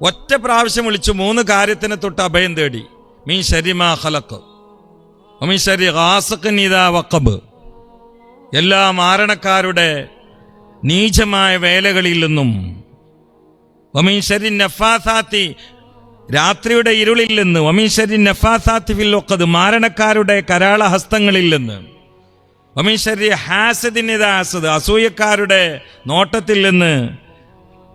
ഒറ്റ പ്രാവശ്യം വിളിച്ചു മൂന്ന് കാര്യത്തിന് തൊട്ട് അഭയം തേടി. മീൻ ശരിമാ ഹലക്ക് മീൻ ശരി ഹാസക്ക് നീതാ വഖബ്. എല്ലാ മാരണക്കാരുടെ നീചമായ വേലകളിൽ നിന്നും വമീൻ ശരി നഫാസാത്തി രാത്രിയുടെ ഇരുളിൽ നിന്ന് ഒമീശ്വരി ശരി നഫാസാത്തി മാരണക്കാരുടെ കരാള ഹസ്തങ്ങളിൽ നിന്ന് ഒമീശ്വരി ശരി ഹാസദിനിതാസത് അസൂയക്കാരുടെ നോട്ടത്തിൽ നിന്ന്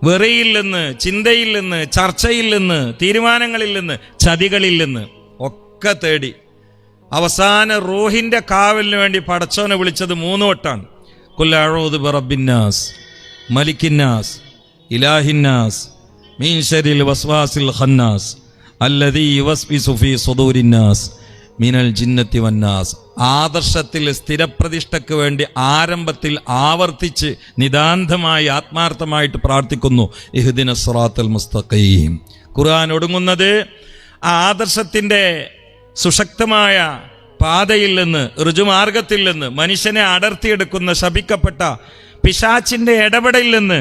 വെറിയിൽ നിന്ന് ചിന്തയിൽ നിന്ന് ചർച്ചയിൽ നിന്ന് തീരുമാനങ്ങളിൽ നിന്ന് ചതികളിൽ നിന്ന് ഒക്കെ തേടി. അവസാന റൂഹിന്റെ കാവലിന് വേണ്ടി പടച്ചോനെ വിളിച്ചത് മൂന്ന് വട്ടാണ്. കൊല്ലാഴോത് ബറബിന്നാസ് മലിക്കിന്നാസ് ഇലാഹിന്നാസ് മീൻ ഷരിൽ വസ്വാസിൽ ഖന്നാസ് അല്ലദീ വസ്ബി സുഫി സുദൂരിന്നാസ് മിനൽ ജിന്നത്തി വന്നാസ്. ആദർശത്തിൽ സ്ഥിരപ്രതിഷ്ഠയ്ക്ക് വേണ്ടി ആരംഭത്തിൽ ആവർത്തിച്ച് നിതാന്തമായി ആത്മാർത്ഥമായിട്ട് പ്രാർത്ഥിക്കുന്നു. ഇഹുദിന സുറാത്തൽ മുസ്തഖീം. ഖുർആൻ ഒടുങ്ങുന്നത് ആ ആദർശത്തിന്റെ സുശക്തമായ പാതയിൽ നിന്ന് ഋജുമാർഗത്തിൽ നിന്ന് മനുഷ്യനെ അടർത്തിയെടുക്കുന്ന ശപിക്കപ്പെട്ട പിശാച്ചിന്റെ ഇടപെടലിൽ നിന്ന്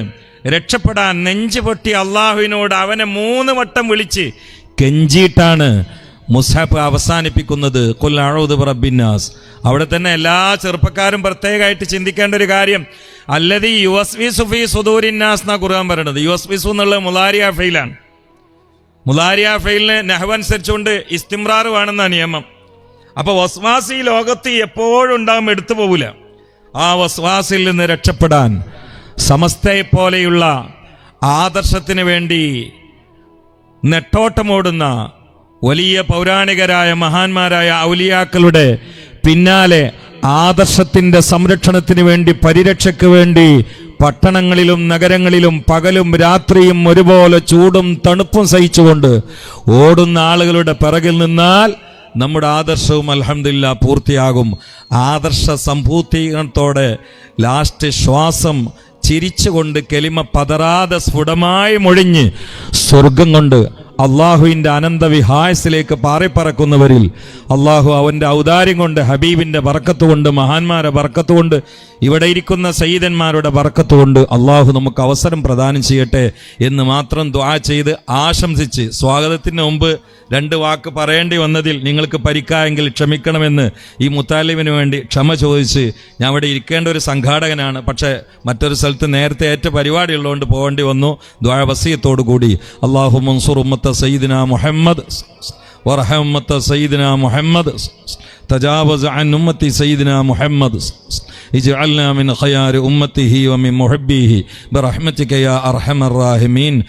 രക്ഷപ്പെടാൻ നെഞ്ചു പൊട്ടി അള്ളാഹുവിനോട് അവനെ മൂന്ന് വട്ടം വിളിച്ച് കെഞ്ചിയിട്ടാണ് മുസാഫ് അവസാനിപ്പിക്കുന്നത് കൊല്ലാഴൂദ് റബ്ബിന്നാസ് അവിടെ തന്നെ എല്ലാ ചെറുപ്പക്കാരും പ്രത്യേകമായിട്ട് ചിന്തിക്കേണ്ട ഒരു കാര്യം. അല്ലത് യു എസ് വി സുഫി സുദൂരിന്നാസ് എന്നാ ഖുർആൻ പറയണത് യു എസ് വി സു എന്നുള്ളത് മുലാരിയ ഫെയിലാണ് മുലാരിയ ഫെയിലിന് നെഹവ് അനുസരിച്ചുകൊണ്ട് ഇസ്തിമ്രാർ വേണമെന്ന നിയമം. അപ്പോൾ വസ്വാസി ലോകത്ത് എപ്പോഴും ഉണ്ടാകും എടുത്തു പോവില്ല ആ വസ്വാസിൽ നിന്ന് രക്ഷപ്പെടാൻ സമസ്തയെപ്പോലെയുള്ള ആദർശത്തിന് വേണ്ടി നെട്ടോട്ടമോടുന്ന വലിയ പൗരാണികരായ മഹാന്മാരായ ഔലിയാക്കളുടെ പിന്നാലെ ആദർശത്തിന്റെ സംരക്ഷണത്തിന് വേണ്ടി പരിരക്ഷയ്ക്ക് വേണ്ടി പട്ടണങ്ങളിലും നഗരങ്ങളിലും പകലും രാത്രിയും ഒരുപോലെ ചൂടും തണുപ്പും സഹിച്ചുകൊണ്ട് ഓടുന്ന ആളുകളുടെ പിറകിൽ നിന്നാൽ നമ്മുടെ ആദർശവും അലഹമില്ല പൂർത്തിയാകും. ആദർശ സംഭൂത്തീകരണത്തോടെ ലാസ്റ്റ് ശ്വാസം ചിരിച്ചുകൊണ്ട് കെലിമ പതറാതെ സ്ഫുടമായി മൊഴിഞ്ഞ് സ്വർഗം കൊണ്ട് അള്ളാഹുവിന്റെ അനന്തവിഹായസിലേക്ക് പാറിപ്പറക്കുന്നവരിൽ അള്ളാഹു അവന്റെ ഔദാര്യം കൊണ്ട് ഹബീബിന്റെ ബർക്കത്ത് കൊണ്ട് മഹാന്മാരെ ബർക്കത്ത് കൊണ്ട് ഇവിടെ ഇരിക്കുന്ന സയ്യിദന്മാരുടെ ബർക്കത്ത് കൊണ്ട് അള്ളാഹു നമുക്ക് അവസരം പ്രദാനം ചെയ്യട്ടെ എന്ന് മാത്രം ദ്വാ ചെയ്ത് ആശംസിച്ച് സ്വാഗതത്തിന് മുമ്പ് രണ്ട് വാക്ക് പറയേണ്ടി വന്നതിൽ നിങ്ങൾക്ക് പരിക്കായെങ്കിൽ ക്ഷമിക്കണമെന്ന് ഈ മുത്താലിമിന് വേണ്ടി ക്ഷമ ചോദിച്ച് ഞാൻ ഇവിടെ ഇരിക്കേണ്ട ഒരു സംഘാടകനാണ്. പക്ഷേ മറ്റൊരു സ്ഥലത്ത് നേരത്തെ ഏറ്റ പരിപാടി ഉള്ളതുകൊണ്ട് പോകേണ്ടി വന്നു. ദ്വാ വസീയത്തോടു കൂടി അള്ളാഹു മൻസൂർ ഉമ്മത്ത سيدنا محمد. ورحمة سيدنا محمد. تجاوز عن أمتي سيدنا محمد. اجعلنا من خيار أمته ومن محبيه برحمتك يا أرحم الراحمين.